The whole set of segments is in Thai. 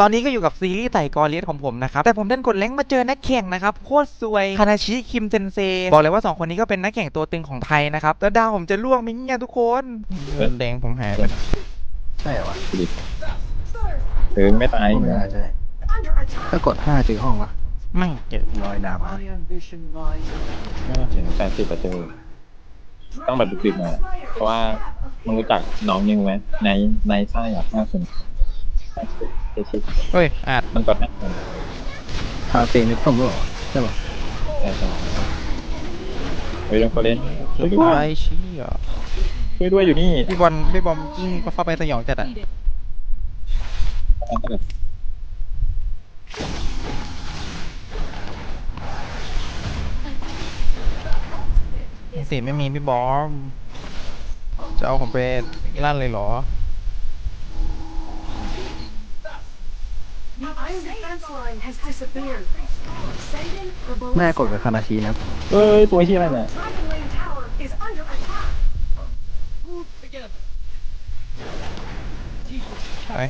ตอนนี้ก็อยู่กับซีรีส์ไต่กอเลียสของผมนะครับ แต่ผมดันกดแรงค์มาเจอนักแข่งนะครับ โคตรซวยคานาชิคิมเซนเซ บอกเลยว่า 2 คนนี้ก็เป็นนักแข่งตัวตึงของไทยนะครับ แล้วดาวผมจะล่วงไหมเนี่ยทุกคนเงินแดงผมหายไปใช่เหรอวะหรือไม่ตายไม่น่าใช่ถ้ากดห้าเจอห้องวะไม่เจอลอยดาบไม่ต้องถึงแปดสิบเจอต้องแบบดึกๆหน่อยเพราะว่ามึงรู้จักน้องยังไหมในในซ่าอยากห้าคน เจชิดเฮ้ยอาจมันกดห้าคนพาเตนในคอมด้วยเหรอใช่ป่ะใช่ใช่เฮ้ยต้องเขาเล่นช่วยด้วไอ้ยเชี่ยช่วยด้วยอยู่นี่พี่บอลพี่บอมกิ้งก็เข้าไปสยองจัดอะสิไม่มีพี่บอมจะเอาผมไปลั่นเลยเหรอ แม่ ballistic. กดกับคานาชีนะ เฮ้ยตัวเชี่ยอะไรเนี่ย Dragon Lane Tower is under attack. เฮ้ย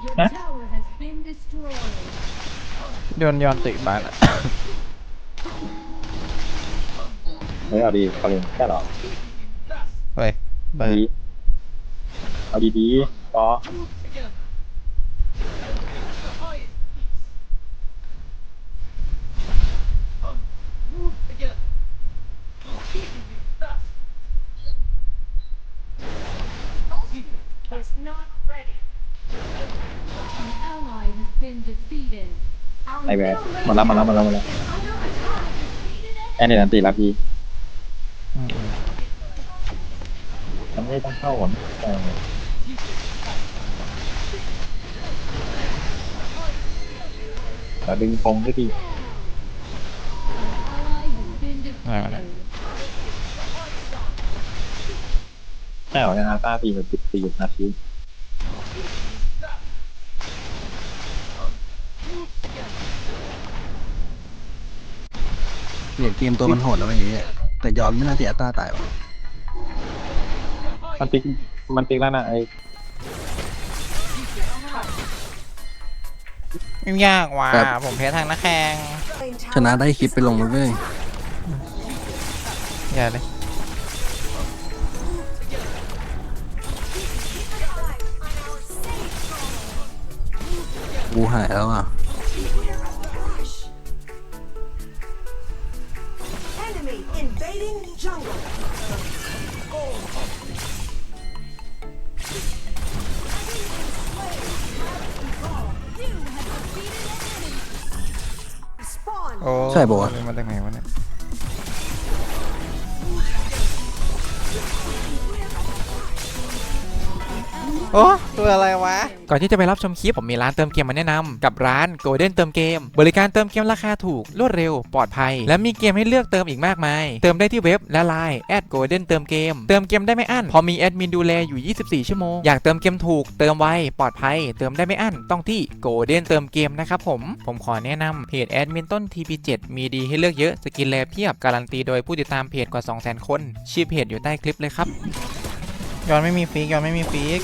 Our Dragon Lane Tower is under attack. Your Huh? tower has been destroyed. โยนยอนติบ้านอะเฮ้ยเอาดีเขาเล่นแค่เหรอเฮ้ยเบอเอาร์ดีเอาดีๆก็ Is not ready. An ally has been defeated. Our ไอแวร์ middle มาแล้วมาแล้วมาแล้วมาแล้ว is under attack. แอนนี่นันตีรับดีอืมอืมมันไม่ต้องเข้าหนเออแต่ดึงพงได้ดี An ally has been Alright, defeated. ใช่เหรอเนี่ยอาต้าตีแบบติดตีนาที เปลี่ยนเกมตัวมันโหดแล้วไอ้เหี้ยแต่ยอมไม่น่าเสียตาตายวะมันติ๊กมันติ๊กแล้วนะไอ้ไม่ยากว่ะผมแพ้ทางนักแข่ง Lane ชนะได้คลิปไปลงเลยเว้ยอย่าเลยกูหายแล้วอะ โอ้ใช่ปะวะมาจากไหนวะเนี่ย โอ้ตัวอะไรวะ ก่อนที่จะไปรับชมคลิป ผมมีร้านเติมเกมมาแนะนำกับร้าน Golden เติมเกม บริการเติมเกมราคาถูกรวดเร็วปลอดภัย และมีเกมให้เลือกเติมอีกมากมาย เติมได้ที่เว็บและไลน์แอด Golden เติมเกม เติมเกมได้ไม่อั้นพอมีแอดมินดูแลอยู่ 24 ชั่วโมง อยากเติมเกมถูก เติมไวปลอดภัย เติมได้ไม่อั้นต้องที่ Golden เติมเกมนะครับผมผมขอแนะนำเพจแอดมินต้น TP7 มีดีให้เลือกเยอะสกินแลเพียบการันตีโดยผู้ติดตามเพจกว่า 200,000 คนชื่อเพจอยู่ใต้คลิปเลยครับยอนไม่มีฟีกยอนไม่มีฟีก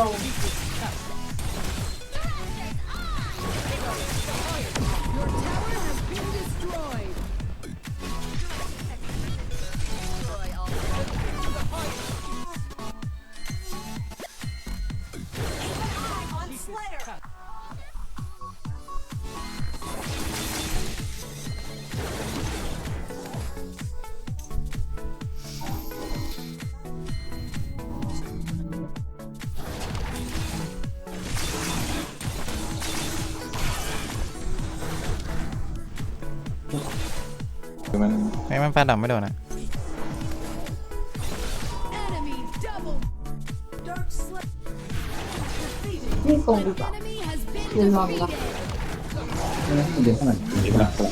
Destroyed. มันไม่มันแฟนดับไม่โดนนะ Enemy double. Dark Slayer defeated. นี่ตรงดีกว่า Enemy has been You're not defeated. เดี๋ยวขนาดดีมากเลย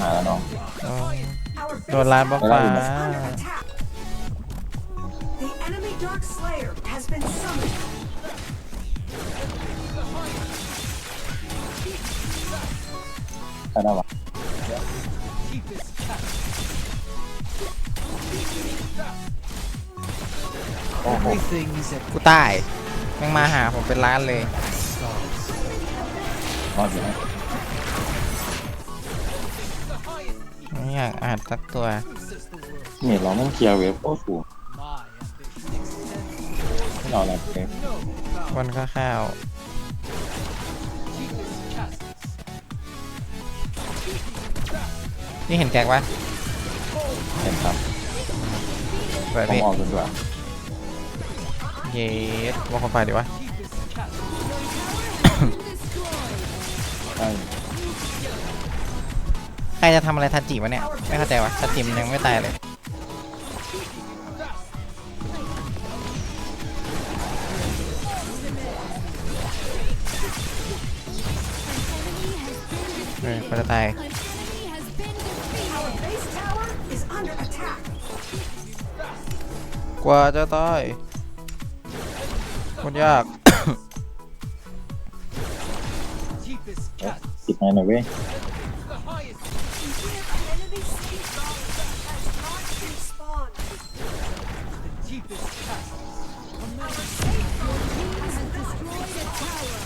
มาแล้วน้องโอ้ Our โดนร้านบล็อกฟ้า summoned. ใช่ได้ปะโอ้โหกูตายแม่งมาหาผมเป็นล้านเลยรอดอยู่นะไม่อยากอ่านสักตัวเมดเราต้องเคลียร์เวฟโอ้โหไม่รอแล้วเวฟวันข้าว นี่เห็นแก๊กปะเห็นครับเปิดผมพี่ออกจนด้วยเยสว่าคนไฟดีวะใช่ใครจะทำอะไรทันจิวะเนี่ย ไม่เข้าใจวะทันจิมันยังไม่ตายเลย เออเขาจะตาย กว่าจะตายคนยากเอ๊ะปิดไมค์หน่อยเว้ย Enemy space has not been spawned. Our safe zone has destroyed a tower.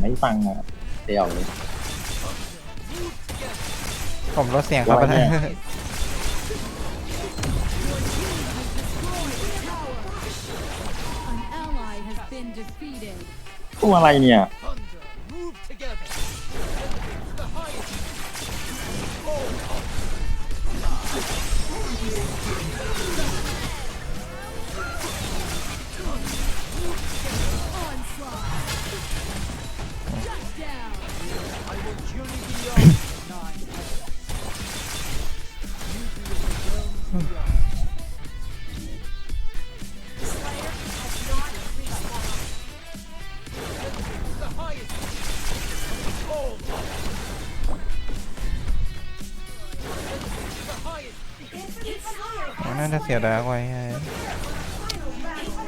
ไม่ฟังอะเดี่ยวเลย ผมลดเสียงเขาไปแล้วว่าไง An ally has been defeated. ตัวอะไรเนี่ย โอ้น่าจะเสียดายไว้ให้ final battle.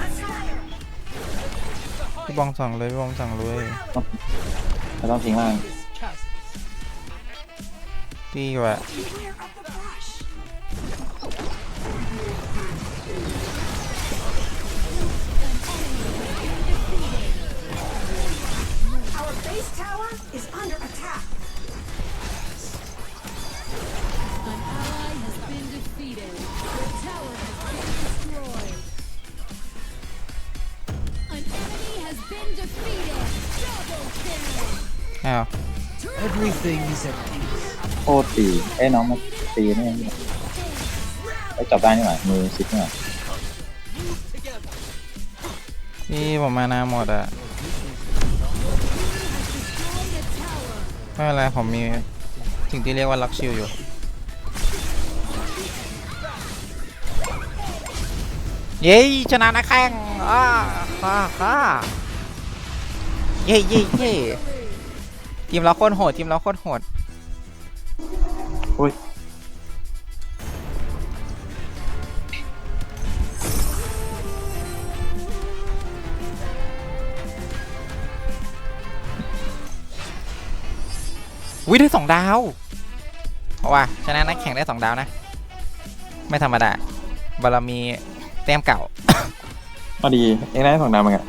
Let's go. พี่บองสั่งเลยพี่บองสั่งเลยไม่ต้องทิ้งล่างดีกว่า Beware of the base tower is under attack. An ally has been defeated. Your tower has been destroyed. An enemy has been defeated. Double kill. อ้าวโคตรตีเอ้ยน้องมาตีนี่ยังไอ้ยจับได้นี่หว่ามือซิกนี่หว่าพี่ผมมานาหมดอะ ไม่เป็นไรผมมีสิ่งที่เรียกว่าลักชิลอยู่ เย้ชนะนะแข่งอ้าฮ่าฮ่าเย้เย้เย้ทีมเราโคตรโหดทีมเราโคตรโหด อุ้ย วิได้สองดาวเพราะว่าชนะนักแข่งได้สองดาวนะ ไม่ธรรมดาบารมีแต้มเก่าพอดีเองได้สองดาวเหมือนกัน